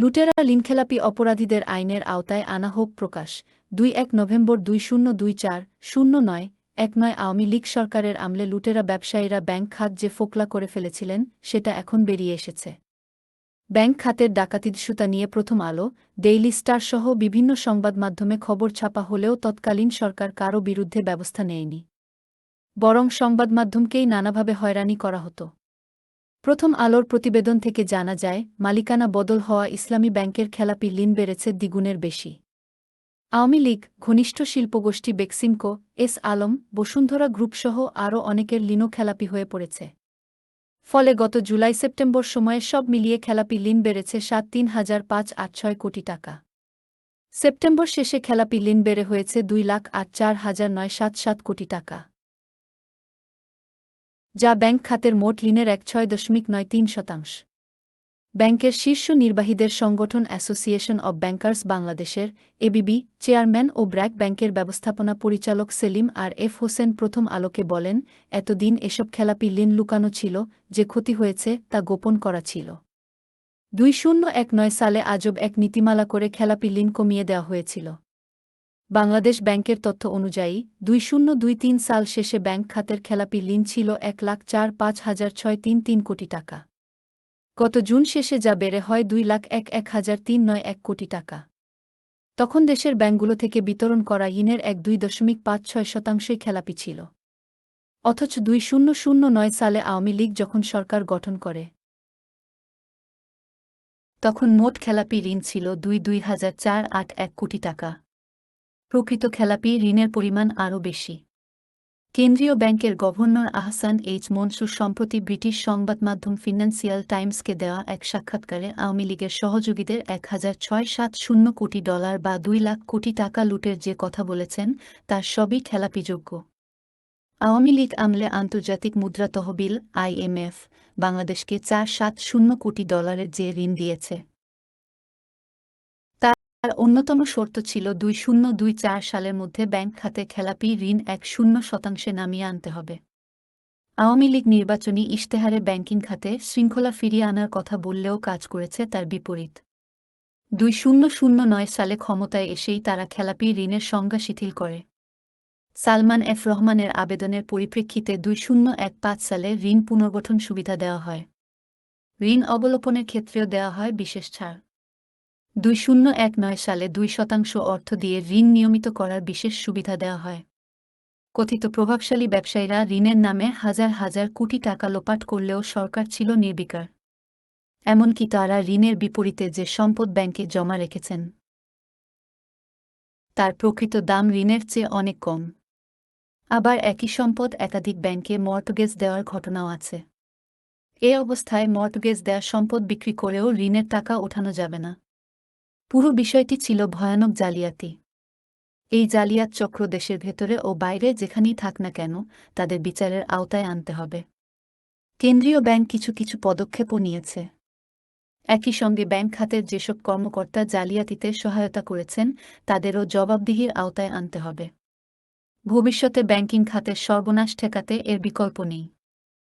লুটেরা লিনখেলাপি অপরাধীদের আইনের আওতায় আনা হোক প্রকাশ। দুই এক নভেম্বর দুই শূন্য দুই চার শূন্য নয় এক নয় আওয়ামী লীগ সরকারের আমলে লুটেরা ব্যবসায়ীরা ব্যাংক খাত যে ফোকলা করে ফেলেছিলেন, সেটা এখন বেরিয়ে এসেছে। ব্যাংক খাতের ডাকাতির সুতা নিয়ে প্রথম আলো, ডেইলি স্টার সহ বিভিন্ন সংবাদ মাধ্যমে খবর ছাপা হলেও তৎকালীন সরকার কারও বিরুদ্ধে ব্যবস্থা নেয়নি। বরং সংবাদ মাধ্যমকেই নানাভাবে হয়রানি করা হতো। প্রথম আলোর প্রতিবেদন থেকে জানা যায়, মালিকানা বদল হওয়া ইসলামী ব্যাংকের খেলাপি লিন বেড়েছে দ্বিগুণের বেশি। আওয়ামী লীগ, ঘনিষ্ঠ শিল্পগোষ্ঠী বেক্সিমকো, এস আলম, বসুন্ধরা গ্রুপসহ আরও অনেকের লিনও খেলাপি হয়ে পড়েছে। ফলে গত জুলাই সেপ্টেম্বর সময়ে সব মিলিয়ে খেলাপি লিন বেড়েছে সাত তিন হাজার পাঁচ আট ছয় কোটি টাকা। সেপ্টেম্বর শেষে খেলাপি লিন বেড়ে হয়েছে দুই লাখ আট চার হাজার নয় সাত সাত কোটি টাকা। যা ব্যাংক খাতের মোট ঋণের এক ছয় দশমিক নয় তিন শতাংশ। ব্যাংকের শীর্ষ নির্বাহীদের সংগঠন অ্যাসোসিয়েশন অব ব্যাংকার্স বাংলাদেশের এবিবি চেয়ারম্যান ও ব্র্যাক ব্যাংকের ব্যবস্থাপনা পরিচালক সেলিম আর এফ হোসেন প্রথম আলোকে বলেন, এতদিন এসব খেলাপি লিন লুকানো ছিল, যে ক্ষতি হয়েছে তা গোপন করা ছিল। দুই শূন্য এক নয় সালে আজব এক নীতিমালা করে খেলাপি লিন কমিয়ে দেওয়া হয়েছিল। বাংলাদেশ ব্যাংকের তথ্য অনুযায়ী, দুই শূন্য দুই তিন সাল শেষে ব্যাংক খাতের খেলাপি লিন ছিল এক লাখ চার পাঁচ হাজার ছয় তিন তিন কোটি টাকা। গত জুন শেষে যা বেড়ে হয় দুই লাখ এক এক হাজার তিন নয় এক কোটি টাকা। তখন দেশের ব্যাংকগুলো থেকে বিতরণ করা ঋণের এক দুই দশমিক পাঁচ ছয় শতাংশই খেলাপি ছিল। অথচ দুই শূন্য শূন্য নয় সালে আওয়ামী লীগ যখন সরকার গঠন করে, তখন মোট খেলাপি ঋণ ছিল দুই দুই হাজার চার আট এক কোটি টাকা। প্রকৃত খেলাপি ঋণের পরিমাণ আরও বেশি। কেন্দ্রীয় ব্যাংকের গভর্নর আহসান এইচ মনসুর সম্প্রতি ব্রিটিশ সংবাদ মাধ্যম ফিনান্সিয়াল টাইমসকে দেওয়া এক সাক্ষাৎকারে আওয়ামী লীগের সহযোগীদের এক হাজার ছয় সাত শূন্য কোটি ডলার বা দুই লাখ কোটি টাকা লুটের যে কথা বলেছেন, তার সবই খেলাপিযোগ্য। আওয়ামী লীগ আমলে আন্তর্জাতিক মুদ্রা তহবিল আইএমএফ বাংলাদেশকে চার সাত শূন্য কোটি ডলারের যে ঋণ দিয়েছে। আর অন্যতম শর্ত ছিল দুই শূন্য দুই চার সালের মধ্যে ব্যাংক খাতে খেলাপি ঋণ এক শূন্য শতাংশে নামিয়ে আনতে হবে। আওয়ামী লীগ নির্বাচনী ইশতেহারে ব্যাংকিং খাতে শৃঙ্খলা ফিরিয়ে আনার কথা বললেও কাজ করেছে তার বিপরীত। দুই শূন্য শূন্য নয় সালে ক্ষমতায় এসেই তারা খেলাপি ঋণের সংজ্ঞা শিথিল করে। সালমান এফ রহমানের আবেদনের পরিপ্রেক্ষিতে দুই শূন্য এক পাঁচ সালে ঋণ পুনর্গঠন সুবিধা দেওয়া হয়। ঋণ অবলোপনের ক্ষেত্রেও দেওয়া হয় বিশেষ ছাড়। দুই শূন্য এক নয় সালে দুই শতাংশ অর্থ দিয়ে ঋণ নিয়মিত করার বিশেষ সুবিধা দেওয়া হয়। কথিত প্রভাবশালী ব্যবসায়ীরা ঋণের নামে হাজার হাজার কোটি টাকা লোপাট করলেও সরকার ছিল নির্বিকার। এমনকি তারা ঋণের বিপরীতে যে সম্পদ ব্যাংকে জমা রেখেছেন, তার প্রকৃত দাম ঋণের চেয়ে অনেক কম। আবার একই সম্পদ একাধিক ব্যাংকে মর্টগেজ দেওয়ার ঘটনাও আছে। এ অবস্থায় মর্টগেজ দেওয়া সম্পদ বিক্রি করেও ঋণের টাকা ওঠানো যাবে না। পুরো বিষয়টি ছিল ভয়ানক জালিয়াতি। এই জালিয়াত চক্র দেশের ভেতরে ও বাইরে যেখানেই থাক না কেন, তাদের বিচারের আওতায় আনতে হবে। কেন্দ্রীয় ব্যাংক কিছু কিছু পদক্ষেপও নিয়েছে। একই সঙ্গে ব্যাংক খাতের যেসব কর্মকর্তা জালিয়াতিতে সহায়তা করেছেন, তাদেরও জবাবদিহির আওতায় আনতে হবে। ভবিষ্যতে ব্যাংকিং খাতের সর্বনাশ ঠেকাতে এর বিকল্প নেই।